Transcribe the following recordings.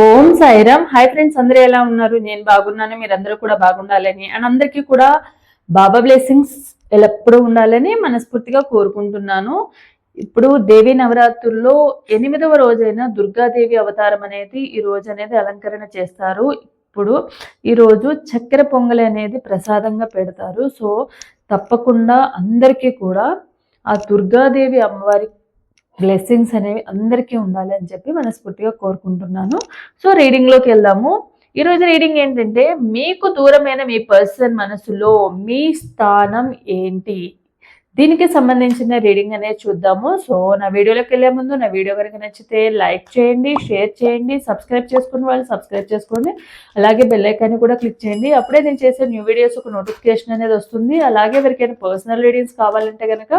ఓం Sairam hi friends అందరూ ఎలా ఉన్నారు నేను బాగున్నాను మీరందరూ కూడా బాగుండాలని అండ్ అందరికీ కూడా బాబా బ్లెస్సింగ్స్ ఎల్లప్పుడూ ఉండాలని మనస్ఫూర్తిగా కోరుకుంటున్నాను ఇప్పుడు దేవి నవరాత్రుల్లో ఎనిమిదవ రోజైన దుర్గాదేవి అవతారం అనేది ఈ రోజు అనేది అలంకరణ చేస్తారు ఇప్పుడు ఈరోజు చక్కెర పొంగలి అనేది ప్రసాదంగా పెడతారు సో తప్పకుండా అందరికీ కూడా ఆ దుర్గాదేవి అమ్మవారి బ్లెస్సింగ్స్ అనేవి అందరికీ ఉండాలి అని చెప్పి మనస్ఫూర్తిగా కోరుకుంటున్నాను సో రీడింగ్లోకి వెళ్దాము ఈరోజు రీడింగ్ ఏంటంటే మీకు దూరమైన మీ పర్సన్ మనసులో మీ స్థానం ఏంటి దీనికి సంబంధించిన రీడింగ్ అనేది చూద్దాము సో నా వీడియోలోకి వెళ్ళే ముందు నా వీడియో కనుక నచ్చితే లైక్ చేయండి షేర్ చేయండి సబ్స్క్రైబ్ చేసుకుని వాళ్ళు సబ్స్క్రైబ్ చేసుకోండి అలాగే బెల్లైకాన్ని కూడా క్లిక్ చేయండి అప్పుడే నేను చేసే న్యూ వీడియోస్ ఒక నోటిఫికేషన్ అనేది వస్తుంది అలాగే ఎవరికైనా పర్సనల్ రీడింగ్స్ కావాలంటే కనుక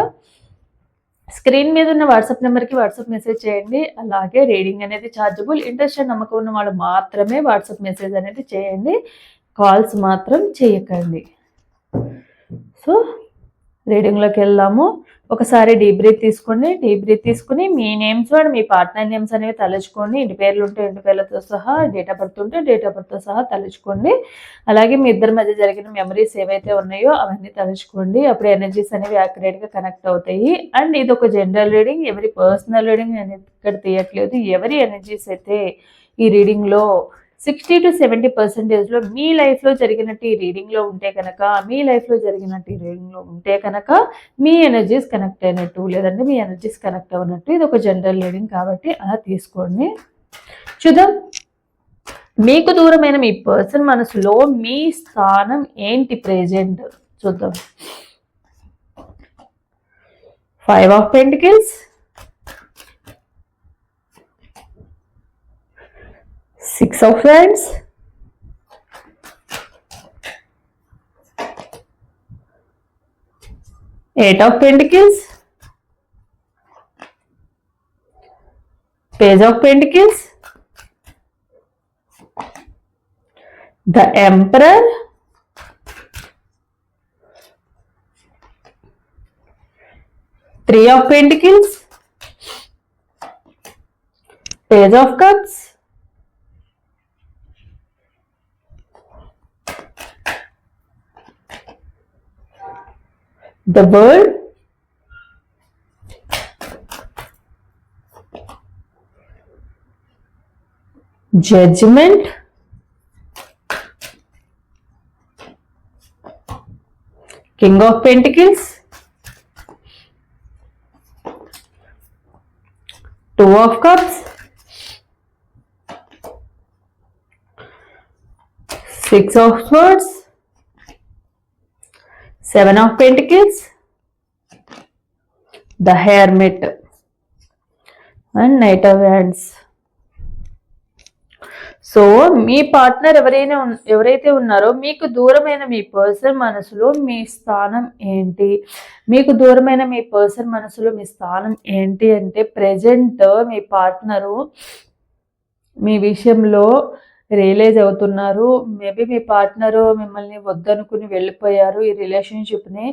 స్క్రీన్ మీద ఉన్న వాట్సాప్ నెంబర్కి వాట్సాప్ మెసేజ్ చేయండి అలాగే రీడింగ్ అనేది ఛార్జబుల్ ఇంట్రెస్ట్ నమ్మకం ఉన్న వాళ్ళు మాత్రమే వాట్సాప్ మెసేజ్ అనేది చేయండి కాల్స్ మాత్రం చేయకండి సో రీడింగ్లోకి వెళ్దాము ఒకసారి డీప్ బ్రీత్ తీసుకోండి డీప్ బ్రీత్ తీసుకుని మీ నేమ్స్ వాడు మీ పార్ట్నర్ నేమ్స్ అనేవి తలుచుకోండి ఇంటి పేర్లు ఉంటే ఇంటి పేర్లతో సహా డేట్ ఆఫ్ బర్త్ ఉంటే డేట్ ఆఫ్ బర్త్తో సహా తలుచుకోండి అలాగే మీ ఇద్దరి మధ్య జరిగిన మెమరీస్ ఏవైతే ఉన్నాయో అవన్నీ తలుచుకోండి అప్పుడు ఎనర్జీస్ అనేవి యాక్యురేట్గా కనెక్ట్ అవుతాయి అండ్ ఇది ఒక జనరల్ రీడింగ్ ఎవరి పర్సనల్ రీడింగ్ అనేది ఇక్కడ తీయట్లేదు ఎవరి ఎనర్జీస్ అయితే ఈ రీడింగ్లో సిక్స్టీ టు సెవెంటీ పర్సెంటేజ్లో మీ లైఫ్లో జరిగినట్టు ఈ రీడింగ్లో ఉంటే కనుక మీ లైఫ్లో జరిగినట్టు ఈ రీడింగ్లో ఉంటే కనుక మీ ఎనర్జీస్ కనెక్ట్ అయినట్టు లేదంటే మీ ఎనర్జీస్ కనెక్ట్ అవ్వనట్టు ఇది ఒక జనరల్ రీడింగ్ కాబట్టి అలా తీసుకోండి చూద్దాం మీకు దూరమైన మీ పర్సన్ మనసులో మీ స్థానం ఏంటి ప్రెజెంట్ చూద్దాం five of pentacles six of wands eight of pentacles page of pentacles the emperor three of pentacles page of cups the word judgment king of pentacles two of cups six of swords seven of pentacles the hermit and knight of hands so me partner ఎవరైనా ఎవరైతే ఉన్నారో మీకు దూరమైన మీ person మనసులో మీ స్థానం ఏంటి మీకు దూరమైన మీ పర్సన్ మనసులో మీ స్థానం ఏంటి అంటే ప్రజెంట్ మీ పార్ట్నరు మీ విషయంలో రియలైజ్ అవుతున్నారు మేబీ మీ పార్ట్నరు మిమ్మల్ని వద్దనుకుని వెళ్ళిపోయారు ఈ రిలేషన్షిప్ని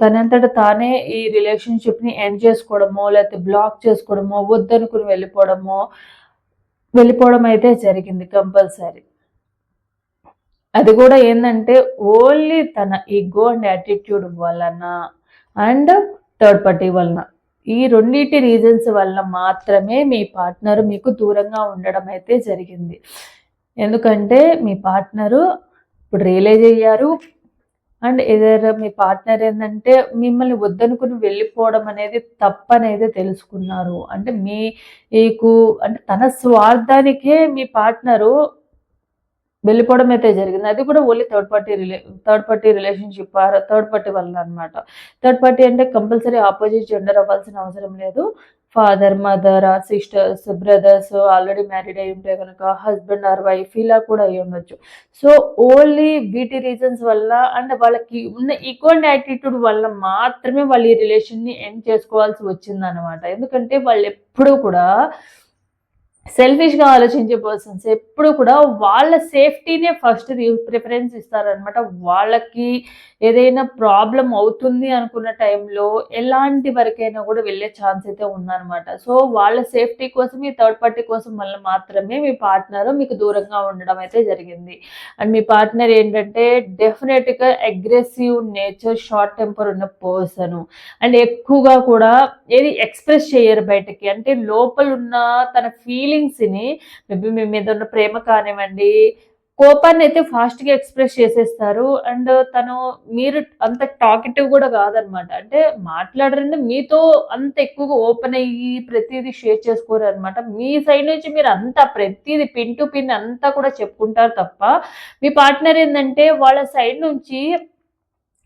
తనంతట తానే ఈ రిలేషన్షిప్ని ఎండ్ చేసుకోవడమో లేకపోతే బ్లాక్ చేసుకోవడమో వద్దనుకుని వెళ్ళిపోవడమో వెళ్ళిపోవడం అయితే జరిగింది కంపల్సరీ అది కూడా ఏంటంటే ఓన్లీ తన ఈగో అండ్ యాటిట్యూడ్ వలన అండ్ థర్డ్ పార్టీ వలన ఈ రెండింటి రీజన్స్ వల్ల మాత్రమే మీ పార్ట్నర్ మీకు దూరంగా ఉండడం అయితే జరిగింది ఎందుకంటే మీ పార్ట్నరు ఇప్పుడు రియలైజ్ అయ్యారు అండ్ ఏదైనా మీ పార్ట్నర్ ఏంటంటే మిమ్మల్ని వద్దనుకుని వెళ్ళిపోవడం అనేది తప్పనేది తెలుసుకున్నారు అంటే మీ మీకు అంటే తన స్వార్థానికే మీ పార్ట్నరు వెళ్ళిపోవడం అయితే జరిగింది అది కూడా only third party relay third party relationship third party వల్ల అనమాట థర్డ్ పార్టీ అంటే కంపల్సరీ ఆపోజిట్ జెండర్ అవ్వాల్సిన అవసరం లేదు father mother or sisters brothers already married అయి ఉంటే కనుక హస్బెండ్ ఆర్ వైఫ్ ఇలా కూడా అయి ఉండొచ్చు సో ఓన్లీ వీటి రీజన్స్ వల్ల అండ్ వాళ్ళకి ఉన్న ఈక్వల్ యాటిట్యూడ్ వల్ల మాత్రమే వాళ్ళు ఈ రిలేషన్ని ఎండ్ చేసుకోవాల్సి వచ్చింది అనమాట ఎందుకంటే వాళ్ళు ఎప్పుడూ కూడా సెల్ఫిష్గా ఆలోచించే పర్సన్స్ ఎప్పుడు కూడా వాళ్ళ సేఫ్టీనే ఫస్ట్ ప్రిఫరెన్స్ ఇస్తారనమాట వాళ్ళకి ఏదైనా ప్రాబ్లం అవుతుంది అనుకున్న టైంలో ఎలాంటి వరకైనా కూడా వెళ్ళే ఛాన్స్ అయితే ఉందన్నమాట సో వాళ్ళ సేఫ్టీ కోసం మీ థర్డ్ పార్టీ కోసం వల్ల మాత్రమే మీ పార్ట్నర్ మీకు దూరంగా ఉండడం అయితే జరిగింది అండ్ మీ పార్ట్నర్ ఏంటంటే డెఫినెట్గా అగ్రెసివ్ నేచర్ షార్ట్ టెంపర్ ఉన్న పర్సన్ అండ్ ఎక్కువగా కూడా ఏది ఎక్స్ప్రెస్ చేయరు బయటకి అంటే లోపల ఉన్న తన ఫీల్ ఫీలింగ్స్ని మేబీ మీ మీద ఉన్న ప్రేమ కానివ్వండి కోపాన్ని అయితే ఫాస్ట్గా ఎక్స్ప్రెస్ చేసేస్తారు అండ్ తను మీరు అంత టాకెటివ్ కూడా కాదనమాట అంటే మాట్లాడరండి మీతో అంత ఎక్కువగా ఓపెన్ అయ్యి ప్రతిదీ షేర్ చేసుకోరు అనమాట మీ సైడ్ నుంచి మీరు అంతా ప్రతిదీ పిన్ టు పిన్ అంతా కూడా చెప్పుకుంటారు తప్ప మీ పార్ట్నర్ ఏంటంటే వాళ్ళ సైడ్ నుంచి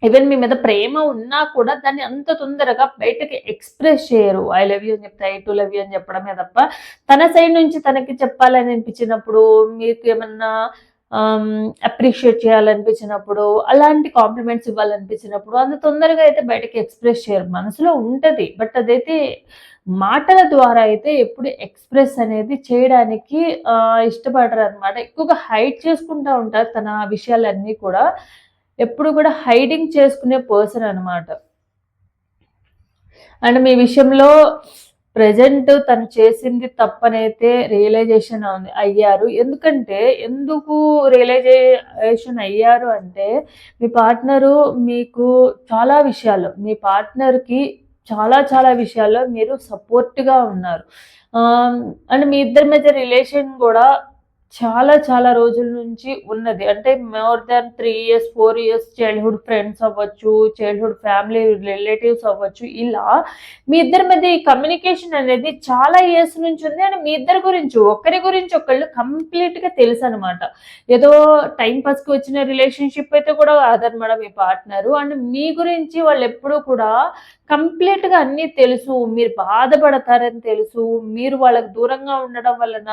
ఈవెన్ మీ మీద ప్రేమ ఉన్నా కూడా దాన్ని అంత తొందరగా బయటకి ఎక్స్ప్రెస్ చేయరు ఐ లవ్ యూ అని చెప్తే ఐ టు లవ్ యూ అని చెప్పడమే తప్ప తన సైడ్ నుంచి తనకి చెప్పాలని అనిపించినప్పుడు మీకు ఏమన్నా అప్రిషియేట్ um, చేయాలనిపించినప్పుడు అలాంటి కాంప్లిమెంట్స్ ఇవ్వాలనిపించినప్పుడు అంత తొందరగా అయితే బయటకి ఎక్స్ప్రెస్ చేయరు మనసులో ఉంటుంది బట్ అదైతే మాటల ద్వారా అయితే ఎప్పుడు ఎక్స్ప్రెస్ అనేది చేయడానికి ఇష్టపడరు అనమాట ఎక్కువగా హైట్ చేసుకుంటూ ఉంటారు తన విషయాలన్నీ కూడా ఎప్పుడు కూడా హైడింగ్ చేసుకునే పర్సన్ అనమాట అండ్ మీ విషయంలో ప్రజెంట్ తను చేసింది తప్పనైతే రియలైజేషన్ అయ్యారు ఎందుకంటే ఎందుకు రియలైజేషన్ అయ్యారు అంటే మీ పార్ట్నరు మీకు చాలా విషయాలు మీ పార్ట్నర్కి చాలా చాలా విషయాల్లో మీరు సపోర్ట్గా ఉన్నారు అండ్ మీ ఇద్దరి మధ్య రిలేషన్ కూడా చాలా చాలా రోజుల నుంచి ఉన్నది అంటే more than three years four years childhood friends అవ్వచ్చు చైల్డ్హుడ్ ఫ్యామిలీ రిలేటివ్స్ అవ్వచ్చు ఇలా మీ ఇద్దరి మధ్య ఈ కమ్యూనికేషన్ అనేది చాలా ఇయర్స్ నుంచి ఉంది అండ్ మీ ఇద్దరి గురించి ఒకరి గురించి ఒకళ్ళు కంప్లీట్గా తెలుసు అనమాట ఏదో టైం పాస్కి వచ్చిన రిలేషన్షిప్ అయితే కూడా మేడం మీ పార్ట్నరు అండ్ మీ గురించి వాళ్ళు ఎప్పుడూ కూడా కంప్లీట్గా అన్నీ తెలుసు మీరు బాధపడతారని తెలుసు మీరు వాళ్ళకి దూరంగా ఉండడం వలన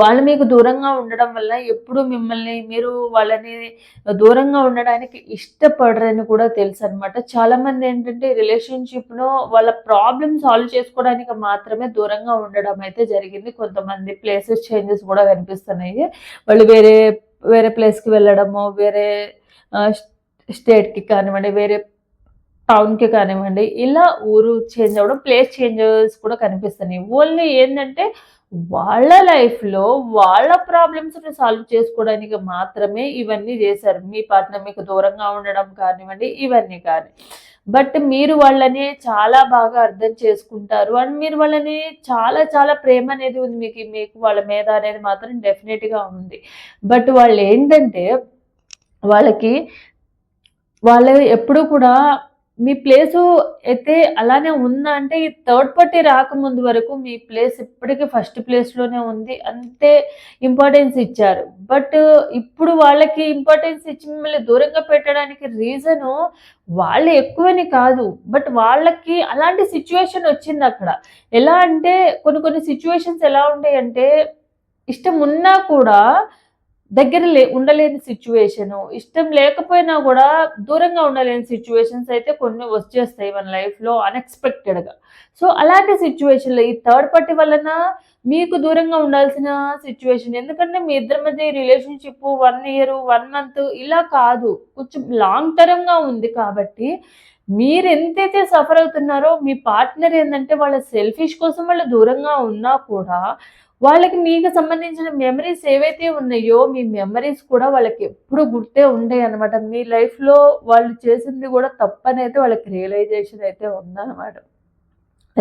వాళ్ళు మీకు దూరంగా ఉండడం వల్ల ఎప్పుడు మిమ్మల్ని మీరు వాళ్ళని దూరంగా ఉండడానికి ఇష్టపడరని కూడా తెలుసు అనమాట చాలామంది ఏంటంటే రిలేషన్షిప్ను వాళ్ళ ప్రాబ్లమ్ సాల్వ్ చేసుకోవడానికి మాత్రమే దూరంగా ఉండడం అయితే జరిగింది కొంతమంది ప్లేసెస్ చేంజెస్ కూడా కనిపిస్తున్నాయి వాళ్ళు వేరే వేరే ప్లేస్కి వెళ్ళడము వేరే స్టేట్కి కానివ్వండి వేరే టౌన్కి కానివ్వండి ఇలా ఊరు చేంజ్ అవ్వడం ప్లేస్ చేంజెస్ కూడా కనిపిస్తున్నాయి ఓన్లీ ఏంటంటే వాళ్ళ లైఫ్లో వాళ్ళ ప్రాబ్లమ్స్ని సాల్వ్ చేసుకోవడానికి మాత్రమే ఇవన్నీ చేశారు మీ పార్ట్నర్ మీకు దూరంగా ఉండడం కానివ్వండి ఇవన్నీ కానీ బట్ మీరు వాళ్ళని చాలా బాగా అర్థం చేసుకుంటారు అండ్ మీరు వాళ్ళని చాలా చాలా ప్రేమ అనేది ఉంది మీకు మీకు వాళ్ళ మీద అనేది మాత్రం డెఫినెట్గా ఉంది బట్ వాళ్ళు ఏంటంటే వాళ్ళకి వాళ్ళు ఎప్పుడూ కూడా మీ ప్లేసు అయితే అలానే ఉందా అంటే ఈ థర్డ్ పార్టీ రాకముందు వరకు మీ ప్లేస్ ఇప్పటికీ ఫస్ట్ ప్లేస్లోనే ఉంది అంతే ఇంపార్టెన్స్ ఇచ్చారు బట్ ఇప్పుడు వాళ్ళకి ఇంపార్టెన్స్ ఇచ్చి మిమ్మల్ని దూరంగా పెట్టడానికి రీజను వాళ్ళు ఎక్కువని కాదు బట్ వాళ్ళకి అలాంటి సిచ్యువేషన్ వచ్చింది అక్కడ ఎలా అంటే కొన్ని కొన్ని సిచ్యువేషన్స్ ఎలా ఉంటాయంటే ఇష్టం ఉన్నా కూడా దగ్గర లే ఉండలేని సిచ్యువేషను ఇష్టం లేకపోయినా కూడా దూరంగా ఉండలేని సిచ్యువేషన్స్ అయితే కొన్ని వచ్చేస్తాయి మన లైఫ్లో అన్ఎక్స్పెక్టెడ్గా సో అలాంటి సిచ్యువేషన్లో ఈ థర్డ్ పార్టీ వలన మీకు దూరంగా ఉండాల్సిన సిచ్యువేషన్ ఎందుకంటే మీ ఇద్దరి మధ్య relationship one year one month ఇలా కాదు కొంచెం లాంగ్ టర్మ్గా ఉంది కాబట్టి మీరు ఎంతైతే సఫర్ అవుతున్నారో మీ పార్ట్నర్ ఏంటంటే వాళ్ళ సెల్ఫిష్ కోసం వాళ్ళు దూరంగా ఉన్నా కూడా వాళ్ళకి మీకు సంబంధించిన మెమరీస్ ఏవైతే ఉన్నాయో మీ మెమరీస్ కూడా వాళ్ళకి ఎప్పుడు గుర్తే ఉంటాయి అనమాట మీ లైఫ్లో వాళ్ళు చేసింది కూడా తప్పనైతే వాళ్ళకి రియలైజేషన్ అయితే ఉందన్నమాట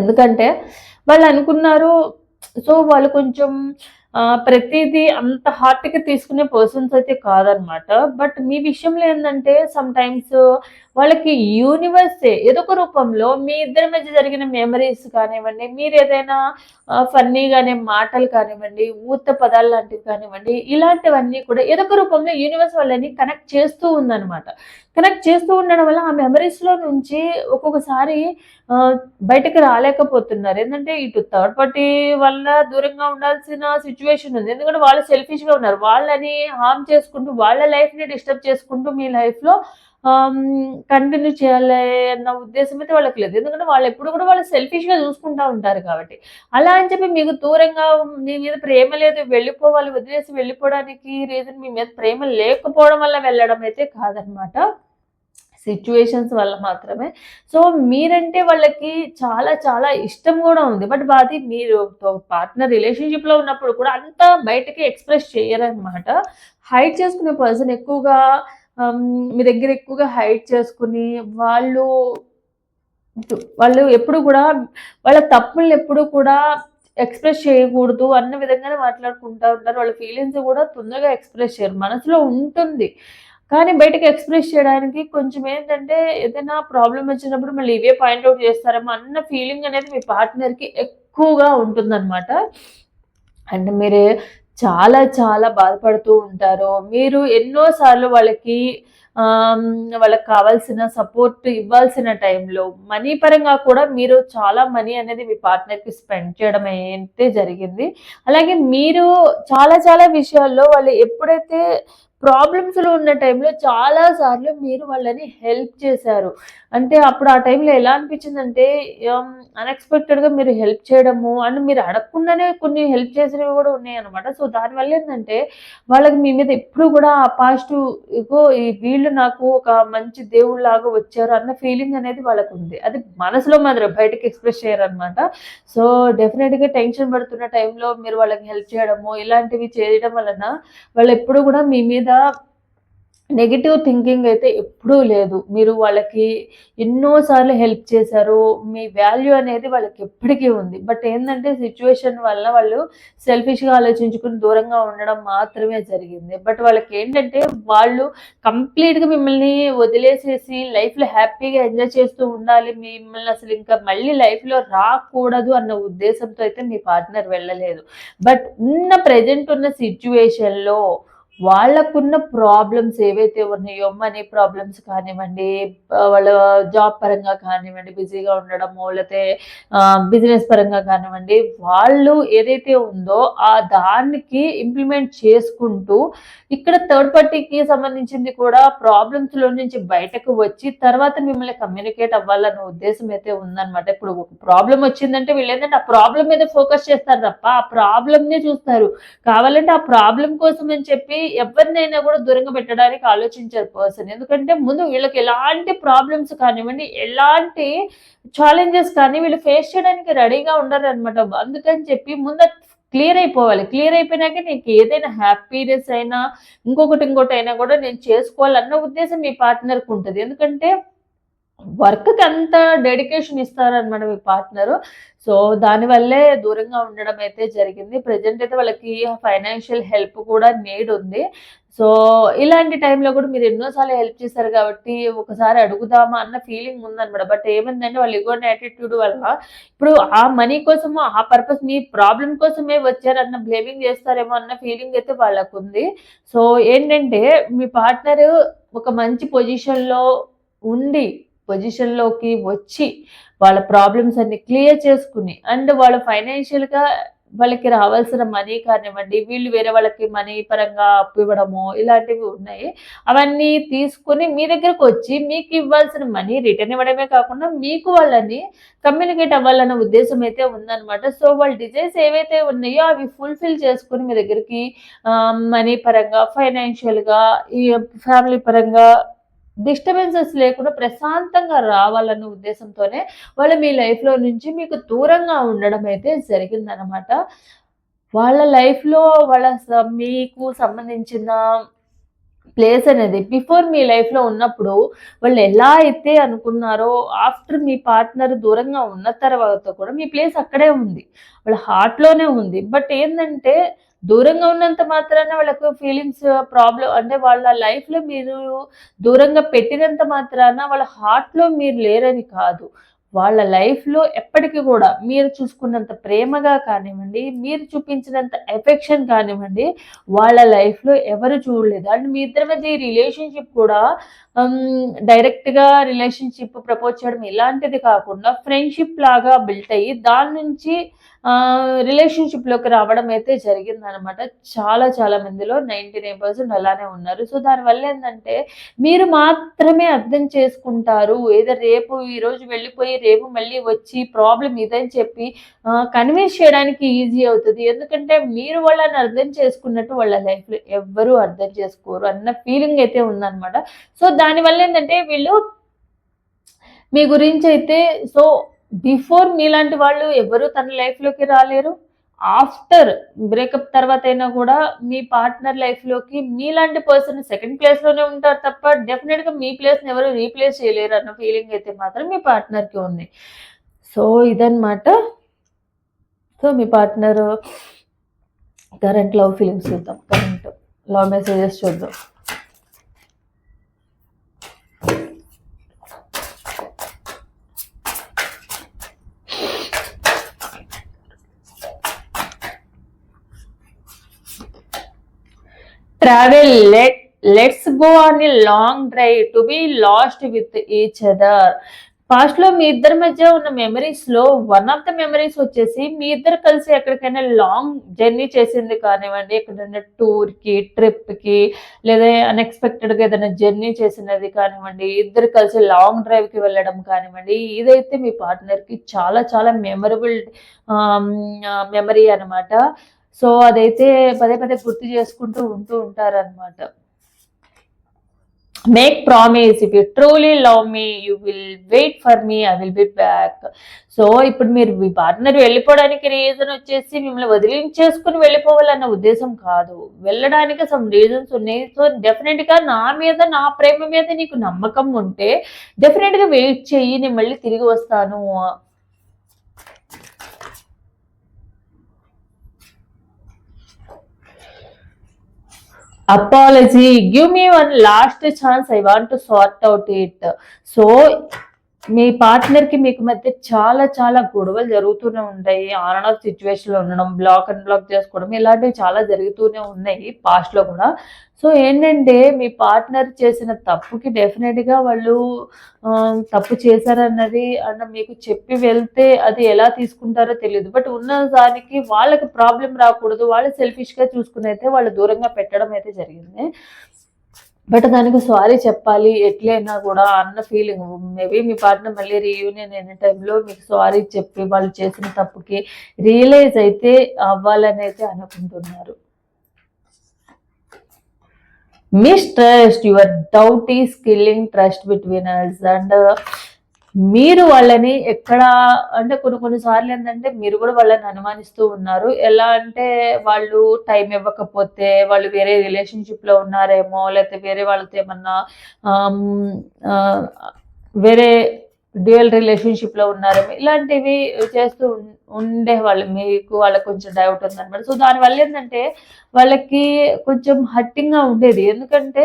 ఎందుకంటే వాళ్ళు అనుకున్నారు సో వాళ్ళు కొంచెం ప్రతిదీ అంత హార్ట్కి తీసుకునే పర్సన్స్ అయితే కాదనమాట బట్ మీ విషయంలో ఏంటంటే సమ్ టైమ్స్ వాళ్ళకి యూనివర్సే ఏదో ఒక రూపంలో మీ ఇద్దరి మధ్య జరిగిన మెమరీస్ కానివ్వండి మీరు ఏదైనా ఫన్నీ కానీ మాటలు కానివ్వండి ఊత పదాలు లాంటివి కానివ్వండి ఇలాంటివన్నీ కూడా ఏదో ఒక రూపంలో యూనివర్స్ వాళ్ళని కనెక్ట్ చేస్తూ ఉందన్నమాట కనెక్ట్ చేస్తూ ఉండడం వల్ల ఆ మెమరీస్లో నుంచి ఒక్కొక్కసారి బయటకు రాలేకపోతున్నారు ఏంటంటే ఇటు థర్డ్ పార్టీ వల్ల దూరంగా ఉండాల్సిన సిచ్యువేషన్ ఉంది ఎందుకంటే వాళ్ళు సెల్ఫిష్గా ఉన్నారు వాళ్ళని హామ్ చేసుకుంటూ వాళ్ళ లైఫ్ని డిస్టర్బ్ చేసుకుంటూ మీ లైఫ్లో కంటిన్యూ చేయాలి అన్న ఉద్దేశం అయితే వాళ్ళకి లేదు ఎందుకంటే వాళ్ళు ఎప్పుడు కూడా వాళ్ళు సెల్ఫిష్గా చూసుకుంటూ ఉంటారు కాబట్టి అలా అని చెప్పి మీకు దూరంగా మీ మీద ప్రేమ లేదు వెళ్ళిపోవాలి వదిలేసి వెళ్ళిపోవడానికి రీజన్ మీ మీద ప్రేమ లేకపోవడం వల్ల వెళ్ళడం అయితే కాదనమాట సిచ్యువేషన్స్ వల్ల మాత్రమే సో మీరంటే వాళ్ళకి చాలా చాలా ఇష్టం కూడా ఉంది బట్ అది మీరు పార్ట్నర్ రిలేషన్షిప్లో ఉన్నప్పుడు కూడా అంతా బయటకి ఎక్స్ప్రెస్ చేయరనమాట హైడ్ చేసుకునే పర్సన్ ఎక్కువగా um, మీ దగ్గర ఎక్కువగా హైడ్ చేసుకుని వాళ్ళు వాళ్ళు ఎప్పుడు కూడా వాళ్ళ తప్పులను ఎప్పుడు కూడా ఎక్స్ప్రెస్ చేయకూడదు అన్న విధంగానే మాట్లాడుకుంటూ ఉంటారు వాళ్ళ ఫీలింగ్స్ కూడా తొందరగా ఎక్స్ప్రెస్ చేయరు మనసులో ఉంటుంది కానీ బయటకు ఎక్స్ప్రెస్ చేయడానికి కొంచెం ఏంటంటే ఏదైనా ప్రాబ్లం వచ్చినప్పుడు మళ్ళీ ఇవే పాయింట్అవుట్ చేస్తారేమో అన్న ఫీలింగ్ అనేది మీ పార్ట్నర్కి ఎక్కువగా ఉంటుందన్నమాట అండ్ మీరు చాలా చాలా బాధపడుతూ ఉంటారు మీరు ఎన్నోసార్లు వాళ్ళకి వాళ్ళకి కావాల్సిన సపోర్ట్ ఇవ్వాల్సిన టైంలో మనీ పరంగా కూడా మీరు చాలా మనీ అనేది మీ పార్ట్నర్కి స్పెండ్ చేయడం అయితే జరిగింది అలాగే మీరు చాలా చాలా విషయాల్లో వాళ్ళు ఎప్పుడైతే ప్రాబ్లమ్స్లో ఉన్న టైంలో చాలాసార్లు మీరు వాళ్ళని హెల్ప్ చేశారు అంటే అప్పుడు ఆ టైంలో ఎలా అనిపించిందంటే అన్ఎక్స్పెక్టెడ్గా um, మీరు హెల్ప్ చేయడము అని మీరు అడగకుండానే కొన్ని హెల్ప్ చేసినవి కూడా ఉన్నాయి అనమాట సో దానివల్ల ఏంటంటే వాళ్ళకి మీ మీద ఎప్పుడు కూడా ఆ పాజిటివ్ ఇగో వీళ్ళు నాకు ఒక మంచి దేవుళ్ళలాగా వచ్చారు అన్న ఫీలింగ్ అనేది వాళ్ళకు ఉంది అది మనసులో మాత్రం బయటకు ఎక్స్ప్రెస్ చేయరనమాట సో డెఫినెట్గా టెన్షన్ పడుతున్న టైంలో మీరు వాళ్ళకి హెల్ప్ చేయడము ఇలాంటివి చేయడం వలన వాళ్ళు ఎప్పుడు కూడా మీ మీద మీద నెగిటివ్ థింకింగ్ అయితే ఎప్పుడూ లేదు మీరు వాళ్ళకి ఎన్నోసార్లు హెల్ప్ చేశారు మీ వాల్యూ అనేది వాళ్ళకి ఎప్పటికీ ఉంది బట్ ఏంటంటే సిచ్యువేషన్ వల్ల వాళ్ళు సెల్ఫిష్గా ఆలోచించుకుని దూరంగా ఉండడం మాత్రమే జరిగింది బట్ వాళ్ళకి ఏంటంటే వాళ్ళు కంప్లీట్గా మిమ్మల్ని వదిలేసేసి లైఫ్లో హ్యాపీగా ఎంజాయ్ చేస్తూ ఉండాలి మిమ్మల్ని అసలు ఇంకా మళ్ళీ లైఫ్లో రాకూడదు అన్న ఉద్దేశంతో అయితే మీ పార్ట్నర్ వెళ్ళలేదు బట్ ఉన్న ప్రజెంట్ ఉన్న సిచ్యువేషన్లో వాళ్ళకున్న ప్రాబ్లమ్స్ ఏవైతే ఉన్నాయో మనీ ప్రాబ్లమ్స్ కానివ్వండి వాళ్ళ జాబ్ పరంగా కానివ్వండి బిజీగా ఉండడము లేకపోతే బిజినెస్ పరంగా కానివ్వండి వాళ్ళు ఏదైతే ఉందో ఆ దానికి ఇంప్లిమెంట్ చేసుకుంటూ ఇక్కడ థర్డ్ పార్టీకి సంబంధించింది కూడా ప్రాబ్లమ్స్లో నుంచి బయటకు వచ్చి తర్వాత మిమ్మల్ని కమ్యూనికేట్ అవ్వాలన్న ఉద్దేశం అయితే ఉందన్నమాట ఇప్పుడు ఒక ప్రాబ్లం వచ్చిందంటే వీళ్ళు ఏంటంటే ఆ ప్రాబ్లం మీద ఫోకస్ చేస్తారు తప్ప ఆ ప్రాబ్లమ్నే చూస్తారు కావాలంటే ఆ ప్రాబ్లం కోసం అని చెప్పి ఎవరినైనా కూడా దూరంగా పెట్టడానికి ఆలోచించారు పర్సన్ ఎందుకంటే ముందు వీళ్ళకి ఎలాంటి ప్రాబ్లమ్స్ కానివ్వండి ఎలాంటి ఛాలెంజెస్ కానీ వీళ్ళు ఫేస్ చేయడానికి రెడీగా ఉండరు అనమాట అందుకని చెప్పి ముందు క్లియర్ అయిపోవాలి క్లియర్ అయిపోయినాక నీకు ఏదైనా హ్యాపీనెస్ అయినా ఇంకొకటి ఇంకోటి అయినా కూడా నేను చేసుకోవాలన్న ఉద్దేశం మీ పార్ట్నర్కి ఉంటుంది ఎందుకంటే వర్క్కి అంత డెడికేషన్ ఇస్తారనమాట మీ పార్ట్నరు సో దానివల్లే దూరంగా ఉండడం అయితే జరిగింది ప్రజెంట్ అయితే వాళ్ళకి ఫైనాన్షియల్ హెల్ప్ కూడా నీడ్ ఉంది సో ఇలాంటి టైంలో కూడా మీరు ఎన్నోసార్లు హెల్ప్ చేశారు కాబట్టి ఒకసారి అడుగుదామా అన్న ఫీలింగ్ ఉందనమాట బట్ ఏమైందంటే వాళ్ళు ఇగో యాటిట్యూడ్ వల్ల ఇప్పుడు ఆ మనీ కోసము ఆ పర్పస్ మీ ప్రాబ్లం కోసమే వచ్చారన్న బ్లేమింగ్ చేస్తారేమో అన్న ఫీలింగ్ అయితే వాళ్ళకు ఉంది సో ఏంటంటే మీ పార్ట్నర్ ఒక మంచి పొజిషన్లో ఉండి పొజిషన్లోకి వచ్చి వాళ్ళ ప్రాబ్లమ్స్ అన్ని క్లియర్ చేసుకుని అండ్ వాళ్ళు ఫైనాన్షియల్గా వాళ్ళకి రావాల్సిన మనీ కానివ్వండి వీళ్ళు వేరే వాళ్ళకి మనీ పరంగా అప్పు ఇవ్వడము ఇలాంటివి ఉన్నాయి అవన్నీ తీసుకుని మీ దగ్గరకు వచ్చి మీకు ఇవ్వాల్సిన మనీ రిటర్న్ ఇవ్వడమే కాకుండా మీకు వాళ్ళని కమ్యూనికేట్ అవ్వాలన్న ఉద్దేశం అయితే ఉందనమాట సో వాళ్ళ డిజైన్స్ ఏవైతే ఉన్నాయో అవి ఫుల్ఫిల్ చేసుకుని మీ దగ్గరికి మనీ పరంగా ఫైనాన్షియల్గా ఈ ఫ్యామిలీ పరంగా డిస్టర్బెన్సెస్ లేకుండా ప్రశాంతంగా రావాలన్న ఉద్దేశంతోనే వాళ్ళు మీ లైఫ్లో నుంచి మీకు దూరంగా ఉండడం అయితే జరిగిందనమాట వాళ్ళ లైఫ్లో వాళ్ళ మీకు సంబంధించిన ప్లేస్ అనేది బిఫోర్ మీ లైఫ్లో ఉన్నప్పుడు వాళ్ళు ఎలా అయితే అనుకున్నారో ఆఫ్టర్ మీ పార్ట్నర్ దూరంగా ఉన్న తర్వాత కూడా మీ ప్లేస్ అక్కడే ఉంది వాళ్ళ హార్ట్లోనే ఉంది బట్ ఏంటంటే దూరంగా ఉన్నంత మాత్రాన వాళ్ళకు ఫీలింగ్స్ ప్రాబ్లం అంటే వాళ్ళ లైఫ్లో మీరు దూరంగా పెట్టినంత మాత్రాన వాళ్ళ హార్ట్లో మీరు లేరని కాదు వాళ్ళ లైఫ్లో ఎప్పటికీ కూడా మీరు చూసుకున్నంత ప్రేమగా కానివ్వండి మీరు చూపించినంత ఎఫెక్షన్ కానివ్వండి వాళ్ళ లైఫ్లో ఎవరు చూడలేదు అండ్ మీ ఇద్దరి మధ్య రిలేషన్షిప్ కూడా డైరెక్ట్గా రిలేషన్షిప్ ప్రపోజ్ చేయడం ఇలాంటిది కాకుండా ఫ్రెండ్షిప్ లాగా బిల్ట్ అయ్యి దాని నుంచి రిలేషన్షిప్లోకి రావడం అయితే జరిగిందనమాట చాలా చాలా మందిలో నైంటీ నైన్ పర్సెంట్ అలానే ఉన్నారు సో దానివల్ల ఏంటంటే మీరు మాత్రమే అర్థం చేసుకుంటారు ఏదో రేపు ఈరోజు వెళ్ళిపోయి రేపు మళ్ళీ వచ్చి ప్రాబ్లం ఇదని చెప్పి కన్విన్స్ చేయడానికి ఈజీ అవుతుంది ఎందుకంటే మీరు వాళ్ళని అర్థం చేసుకున్నట్టు వాళ్ళ లైఫ్లో ఎవ్వరూ అర్థం చేసుకోరు అన్న ఫీలింగ్ అయితే ఉందన్నమాట సో దానివల్ల ఏంటంటే వీళ్ళు మీ గురించి అయితే సో బిఫోర్ మీలాంటి వాళ్ళు ఎవరు తన లైఫ్లోకి రాలేరు ఆఫ్టర్ బ్రేకప్ తర్వాత అయినా కూడా మీ పార్ట్నర్ లైఫ్లోకి మీలాంటి పర్సన్ సెకండ్ ప్లేస్లోనే ఉంటారు తప్ప డెఫినెట్గా మీ ప్లేస్ని ఎవరు రీప్లేస్ చేయలేరు అన్న ఫీలింగ్ అయితే మాత్రం మీ పార్ట్నర్కి ఉంది సో ఇదనమాట సో మీ పార్ట్నర్ కరెంట్ లవ్ ఫీలింగ్స్ చూద్దాం కరెంట్ లవ్ మెసేజెస్ చూద్దాం travel let let's go on a long drive to be lost with each other లో మీ ఇద్దరి మధ్య ఉన్న మెమరీస్ లో వన్ ఆఫ్ ద మెమరీస్ వచ్చేసి మీ ఇద్దరు కలిసి ఎక్కడికైనా లాంగ్ జర్నీ చేసింది కానివ్వండి ఎక్కడైనా ట్రిప్ కి లేదా అన్ఎక్స్పెక్టెడ్ గా ఏదైనా జర్నీ చేసినది కానివ్వండి ఇద్దరు కలిసి లాంగ్ డ్రైవ్ కి వెళ్ళడం కానివ్వండి ఇదైతే మీ కి చాలా చాలా మెమరబుల్ మెమరీ అనమాట సో అదైతే పదే పదే గుర్తు చేసుకుంటూ ఉంటూ ఉంటారనమాట make promise if you truly love me you will wait for me I will be back so ఇప్పుడు మీరు మీ పార్ట్నర్ వెళ్ళిపోవడానికి రీజన్ వచ్చేసి మిమ్మల్ని వదిలించేసుకుని వెళ్ళిపోవాలన్న ఉద్దేశం కాదు వెళ్ళడానికి సమ్ రీజన్స్ ఉన్నాయి సో డెఫినెట్గా నా మీద నా ప్రేమ మీద నీకు నమ్మకం ఉంటే డెఫినెట్గా వెయిట్ చెయ్యి నేను మళ్ళీ తిరిగి వస్తాను Apology. Give me one last chance. I want to sort out it. So మీ పార్ట్నర్కి మీకు మధ్య చాలా చాలా గొడవలు జరుగుతూనే ఉంటాయి ఆన్ అండ్ ఆఫ్ సిచ్యువేషన్లో ఉండడం బ్లాక్ అండ్ బ్లాక్ చేసుకోవడం ఇలాంటివి చాలా జరుగుతూనే ఉన్నాయి పాస్ట్లో కూడా సో ఏంటంటే మీ పార్ట్నర్ చేసిన తప్పుకి డెఫినెట్గా వాళ్ళు తప్పు చేశారన్నది అన్న మీకు చెప్పి వెళ్తే అది ఎలా తీసుకుంటారో తెలియదు బట్ ఉన్న దానికి వాళ్ళకి ప్రాబ్లం రాకూడదు వాళ్ళు సెల్ఫిష్గా చూసుకుని అయితే వాళ్ళు దూరంగా పెట్టడం అయితే జరిగింది బట్ దానికి సారీ చెప్పాలి ఎట్లయినా కూడా అన్న ఫీలింగ్ మేబీ మీ పార్ట్నర్ మళ్ళీ రీయూనియన్ అయిన టైంలో మీకు సారీ చెప్పి వాళ్ళు చేసిన తప్పుకి రియలైజ్ అయితే అవ్వాలని అయితే అనుకుంటున్నారు మీ your your doubt is killing trust between and మీరు వాళ్ళని ఎక్కడ అంటే కొన్ని కొన్ని సార్లు ఏంటంటే మీరు కూడా వాళ్ళని అనుమానిస్తూ ఉన్నారు ఎలా అంటే వాళ్ళు టైం ఇవ్వకపోతే వాళ్ళు వేరే రిలేషన్షిప్ లో ఉన్నారేమో లేకపోతే వేరే వాళ్ళతో ఏమన్నా వేరే డ్యూయల్ రిలేషన్షిప్ లో ఉన్నారేమో ఇలాంటివి చేస్తూ ఉండే వాళ్ళు మీకు వాళ్ళకి కొంచెం డౌట్ ఉందన్నమాట సో దానివల్ల ఏంటంటే వాళ్ళకి కొంచెం హట్టింగ్గా ఉండేది ఎందుకంటే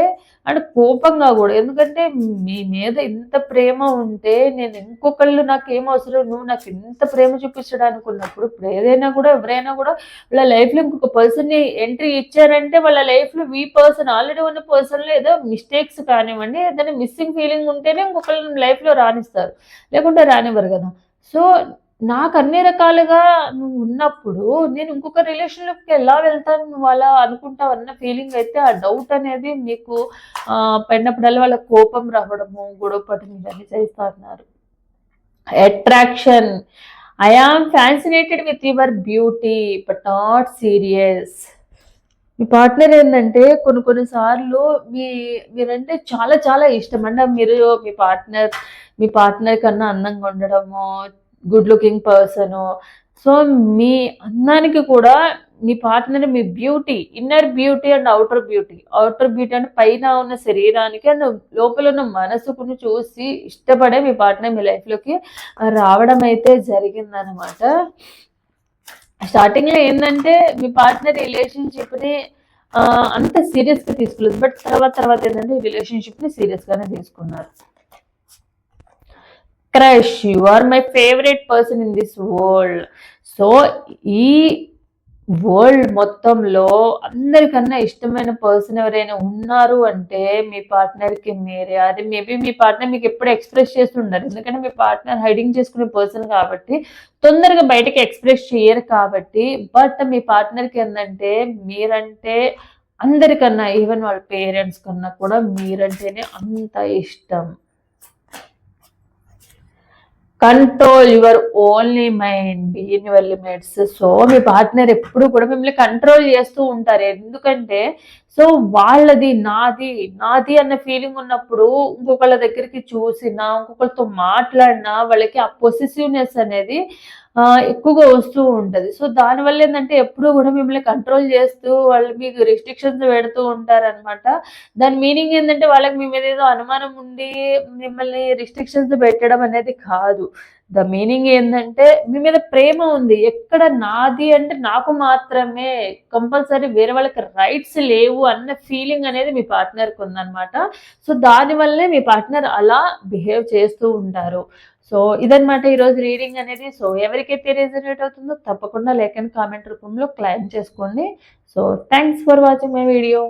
అండ్ కోపంగా కూడా ఎందుకంటే మీ మీద ఇంత ప్రేమ ఉంటే నేను ఇంకొకళ్ళు నాకు ఏం అవసరం నువ్వు నాకు ఇంత ప్రేమ చూపించడానికి ఉన్నప్పుడు ఇప్పుడు ఏదైనా కూడా ఎవరైనా కూడా వాళ్ళ లైఫ్లో ఇంకొక పర్సన్ని ఎంట్రీ ఇచ్చారంటే వాళ్ళ లైఫ్లో ఈ పర్సన్ ఆల్రెడీ ఉన్న పర్సన్లో ఏదో మిస్టేక్స్ కానివ్వండి ఏదైనా మిస్సింగ్ ఫీలింగ్ ఉంటేనే ఇంకొకళ్ళు లైఫ్లో రాణిస్తారు లేకుంటే రానివ్వరు కదా సో నాకు అన్ని రకాలుగా నువ్వు ఉన్నప్పుడు నేను ఇంకొక రిలేషన్లోకి ఎలా వెళ్తాను నువ్వు అలా అనుకుంటావు అన్న ఫీలింగ్ అయితే ఆ డౌట్ అనేది మీకు పడినప్పుడల్లా వాళ్ళ కోపం రావడము గొడవ ఇవన్నీ చేస్తా అన్నారు attraction I am fascinated with your beauty but not serious me partner ఏంటంటే కొన్ని కొన్నిసార్లు మీ మీరంటే చాలా చాలా ఇష్టం అంటే మీరు మీ పార్ట్నర్ మీ పార్ట్నర్ కన్నా అందంగా ఉండడము గుడ్ లుకింగ్ పర్సను సో మీ అందానికి కూడా మీ partner me beauty inner beauty and outer beauty outer beauty అంటే పైన ఉన్న శరీరానికి అండ్ లోపల ఉన్న మనసుకుని చూసి ఇష్టపడే మీ పార్ట్నర్ మీ లైఫ్లోకి రావడం అయితే జరిగిందనమాట స్టార్టింగ్లో ఏంటంటే మీ పార్ట్నర్ రిలేషన్షిప్ని అంత సీరియస్గా తీసుకోలేదు బట్ తర్వాత తర్వాత ఏంటంటే రిలేషన్షిప్ని సీరియస్గానే తీసుకున్నారు crush you are my favourite person in this world so ఈ వరల్డ్ మొత్తంలో అందరికన్నా ఇష్టమైన పర్సన్ ఎవరైనా ఉన్నారు అంటే మీ పార్ట్నర్కి మీరే అది మేబీ మీ పార్ట్నర్ మీకు ఎప్పుడు ఎక్స్ప్రెస్ చేస్తుండరు ఎందుకంటే మీ పార్ట్నర్ హైడింగ్ చేసుకునే పర్సన్ కాబట్టి తొందరగా బయటకి ఎక్స్ప్రెస్ చేయరు కాబట్టి బట్ మీ పార్ట్నర్కి ఏంటంటే మీరంటే అందరికన్నా ఈవెన్ వాళ్ళ పేరెంట్స్ కన్నా కూడా మీరంటేనే అంత ఇష్టం control your only mind begin your limits so me partner ఎప్పుడు కూడా మిమ్మల్ని కంట్రోల్ చేస్తూ ఉంటారు ఎందుకంటే సో వాళ్ళది నాది నాది అన్న ఫీలింగ్ ఉన్నప్పుడు ఇంకొకళ్ళ దగ్గరికి చూసినా ఇంకొకరితో మాట్లాడినా వాళ్ళకి ఆ పొసిసివ్నెస్ అనేది ఎక్కువగా వస్తూ ఉంటుంది సో దానివల్ల ఏంటంటే ఎప్పుడు కూడా మిమ్మల్ని కంట్రోల్ చేస్తూ వాళ్ళు మీకు రిస్ట్రిక్షన్స్ పెడుతూ అనమాట దాని మీనింగ్ ఏంటంటే వాళ్ళకి మీ మీద ఏదో అనుమానం ఉండి మిమ్మల్ని రిస్ట్రిక్షన్స్ పెట్టడం అనేది కాదు ద మీనింగ్ ఏంటంటే మీ మీద ప్రేమ ఉంది ఎక్కడ నాది అంటే నాకు మాత్రమే కంపల్సరీ వేరే వాళ్ళకి రైట్స్ లేవు అన్న ఫీలింగ్ అనేది మీ పార్ట్నర్కి ఉందన్నమాట సో దానివల్లే మీ పార్ట్నర్ అలా బిహేవ్ చేస్తూ ఉంటారు సో ఇదనమాట ఈరోజు రీడింగ్ అనేది సో ఎవరికైతే రిజనేట్ అవుతుందో తప్పకుండా లేఖని కామెంట్ రూపంలో క్లైమ్ చేసుకోండి so thanks for watching my video